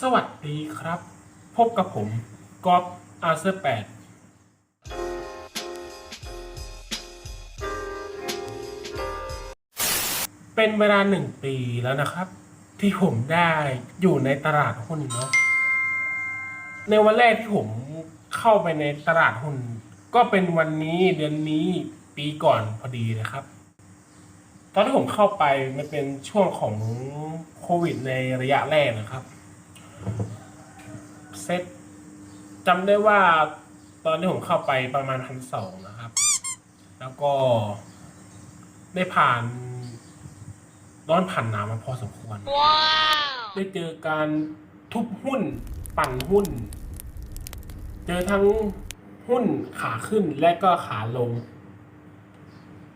สวัสดีครับ พบกับผมกอฟอาร์เซอร์แปดเป็นเวลาหนึ่งปีแล้วนะครับ ที่ผมได้อยู่ในตลาดหุ้นเนาะในวันแรกที่ผมเข้าไปในตลาดหุ้น ก็เป็นวันนี้เดือนนี้ปีก่อนพอดีนะครับ ตอนที่ผมเข้าไปมันเป็นช่วงของโควิดในระยะแรกนะครับ เซ็ตจำได้ว่าตอนที่ผมเข้าไปประมาณพันสองนะครับ แล้วก็ได้ผ่านร้อนผ่านหนาวมาพอสมควร ได้เจอการทุบหุ้นปั่นหุ้น เจอทั้งหุ้นขาขึ้นและก็ขาลง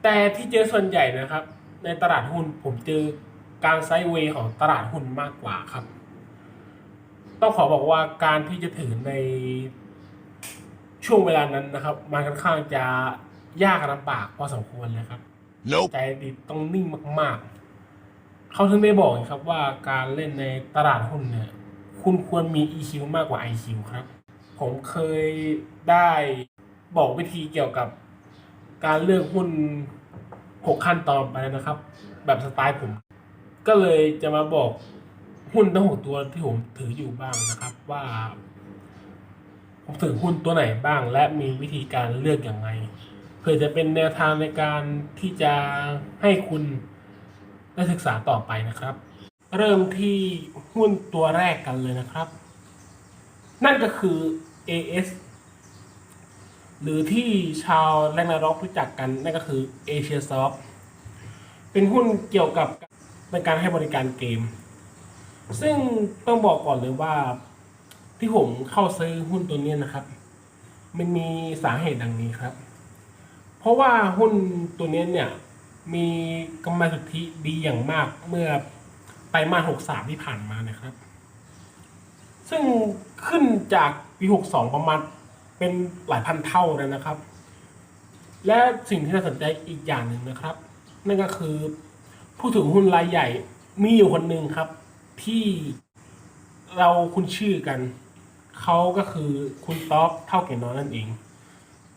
แต่ที่เจอส่วนใหญ่นะครับ ในตลาดหุ้นผมเจอการไซด์เวย์ของตลาดหุ้นมากกว่าครับ ต้องขอบอกว่าการที่จะถือในช่วงเวลานั้นนะครับ มันค่อนข้างจะยากลำบากพอสมควรเลยครับ Nope. ใจดีต้องนิ่งมาก ๆ เขาถึงได้บอกไงครับว่าการเล่นในตลาดหุ้นเนี่ย คุณควรมี EQ มากกว่า IQ ครับ ผมเคยได้บอกวิธีเกี่ยวกับการเลือกหุ้นหกขั้นตอนไปแล้วนะครับ แบบสไตล์ผม ก็เลยจะมาบอก หุ้นทั้งหกตัวที่ผมถืออยู่บ้างนะครับว่า ผมถือหุ้นตัวไหนบ้าง และมีวิธีการเลือกอย่างไรเพื่อจะเป็นแนวทางในการที่จะให้คุณได้ศึกษาต่อไปนะครับ เริ่มที่หุ้นตัวแรกกันเลยนะครับ นั่นก็คือ AS หรือที่ชาวแรงนาร็อกรู้จักกันนั่นก็คือ Asia Soft เป็นหุ้นเกี่ยวกับเป็นการให้บริการเกม ซึ่งต้องบอกก่อนเลยว่าที่ผมเข้าซื้อหุ้นตัวนี้นะครับ มันมีสาเหตุดังนี้ครับ เพราะว่าหุ้นตัวนี้เนี่ย มีกำไรสุทธิดีอย่างมากเมื่อไตรมาสหกสามที่ผ่านมานะครับ ซึ่งขึ้นจากปีหกสองประมาณเป็นหลายพันเท่าเลยนะครับ และสิ่งที่น่าสนใจอีกอย่างหนึ่งนะครับ นั่นก็คือผู้ถือหุ้นรายใหญ่มีอยู่คนหนึ่งครับ ที่เราคุ้นชื่อกัน เขาก็คือคุณต๊อกเท่าแก่น้อยนั่นเอง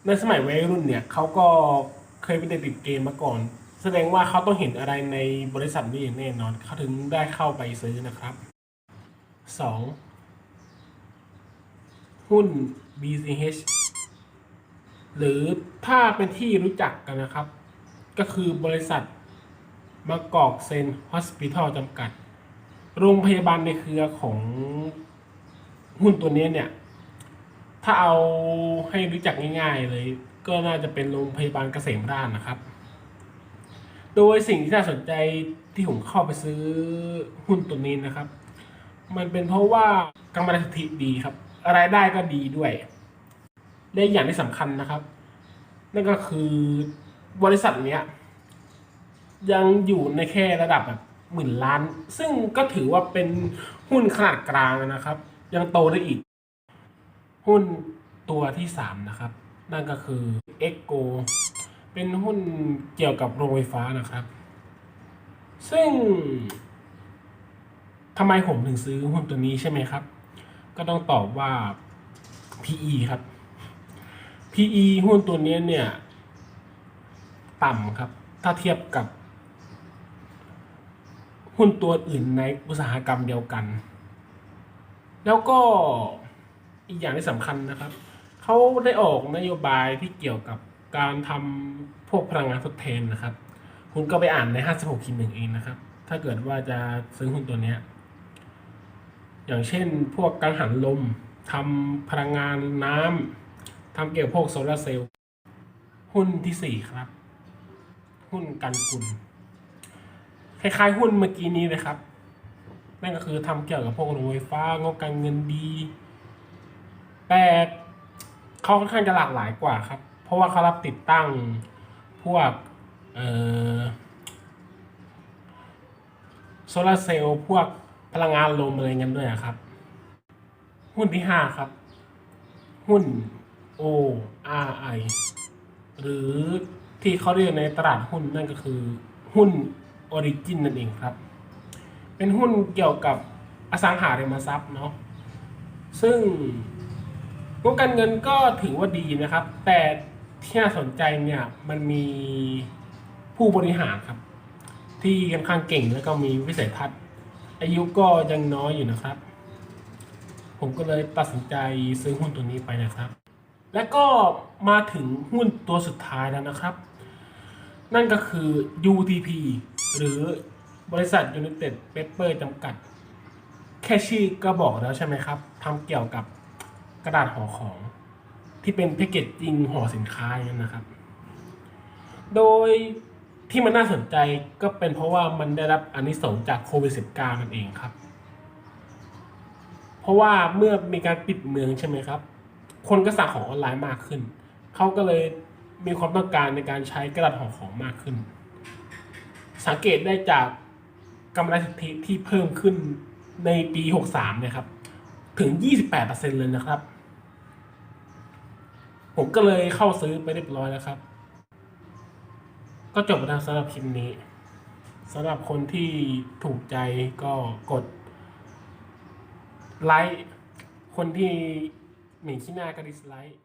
ในสมัยวัยรุ่นเนี่ยเขาก็เคยเป็นเด็ติดเกมมาก่อน แสดงว่าเขาต้องเห็นอะไรในบริษัทนี้อย่างแน่นอน เขาถึงได้เข้าไปซื้อนะครับสองหุ้น BCH หรือถ้าเป็นที่รู้จักกันนะครับ ก็คือบริษัทมะกอกเซนฮอสพิทอลจำกัด โรงพยาบาลในเครือของหุ้นตัวนี้เนี่ย ถ้าเอาให้รู้จักง่ายๆเลย ก็น่าจะเป็นโรงพยาบาลเกษมราชนะครับ โดยสิ่งที่น่าสนใจที่ผมเข้าไปซื้อหุ้นตัวนี้นะครับ มันเป็นเพราะว่ากำไรสุทธิดีครับรายได้ก็ดีด้วย และอีกอย่างที่สำคัญนะครับ นั่นก็คือบริษัทเนี้ย ยังอยู่ในแค่ระดับแบบ หมื่นล้าน ซึ่งก็ถือว่าเป็นหุ้นขนาดกลางนะครับ ยังโตได้อีก หุ้นตัวที่สามนะครับ นั่นก็คือ e c o เป็นหุ้นเกี่ยวกับโรงไฟฟ้านะครับ ซึ่งทำไมผมถึงซื้อหุ้นตัวนี้ใช่ไหมครับ ก็ต้องตอบว่า PE ครับ PE หุ้นตัวนี้เนี่ย ต่ำครับ ถ้าเทียบกับ หุ้นตัวอื่นในอุตสาหกรรมเดียวกัน แล้วก็อีกอย่างที่สำคัญนะครับ เขาได้ออกนโยบายที่เกี่ยวกับการทำพวกพลังงานทดแทนนะครับ คุณก็ไปอ่านใน 56คินหนึ่งเองนะครับ ถ้าเกิดว่าจะซื้อหุ้นตัวเนี้ยอย่างเช่นพวกกังหันลมทำพลังงานน้ำทำเกี่ยวกับพวกโซลาร์เซลล์หุ้นที่สี่ครับ หุ้นกันกุล คล้ายๆหุ้นเมื่อกี้นี้เลยครับ นั่นก็คือทำเกี่ยวกับพวกโรงไฟฟ้างบการเงินดี แต่เขาค่อนข้างจะหลากหลายกว่าครับ เพราะว่าเขารับติดตั้งพวกโซลาร์เซลล์พวกพลังงานลมอะไรเงี้ยด้วยครับ หุ้นที่ห้าครับ หุ้น ORI หรือที่เขาเรียกในตลาดหุ้นนั่นก็คือหุ้น Origin นั่นเองครับ เป็นหุ้นเกี่ยวกับอสังหาริมทรัพย์เนาะซึ่งงบการเงินก็ถือว่าดีนะครับ แต่ที่น่าสนใจเนี่ยมันมีผู้บริหารครับ ที่ค่อนข้างเก่งแล้วก็มีวิสัยทัศน์อายุก็ยังน้อยอยู่นะครับ ผมก็เลยตัดสินใจซื้อหุ้นตัวนี้ไปนะครับ และก็มาถึงหุ้นตัวสุดท้ายแล้วนะครับ นั่นก็คือ UTP หรือบริษัท United Paper จำกัด แค่ชื่อก็บอกแล้วใช่ไหมครับทำเกี่ยวกับกระดาษห่อของ ที่เป็นแพคเกจจริงห่อสินค้าอย่างนั้นนะครับ โดยที่มันน่าสนใจก็เป็นเพราะว่ามันได้รับอานิสงส์จากโควิด -19 นั่นเองครับ เพราะว่าเมื่อมีการปิดเมืองใช่ไหมครับ คนก็สั่งของออนไลน์มากขึ้น เขาก็เลย มีความต้องการในการใช้กระดาษห่อของมากขึ้น สังเกตได้จากกำไรสุทธิที่เพิ่มขึ้นในปี 63เนี่ยครับ ถึง 28%เลยนะครับ ผมก็เลยเข้าซื้อไปเรียบร้อยแล้วครับ ก็จบแล้วสำหรับคลิปนี้สำหรับคนที่ถูกใจก็กดไลค์ คนที่หมิ่นขี้หน้าก็ดิสไลค์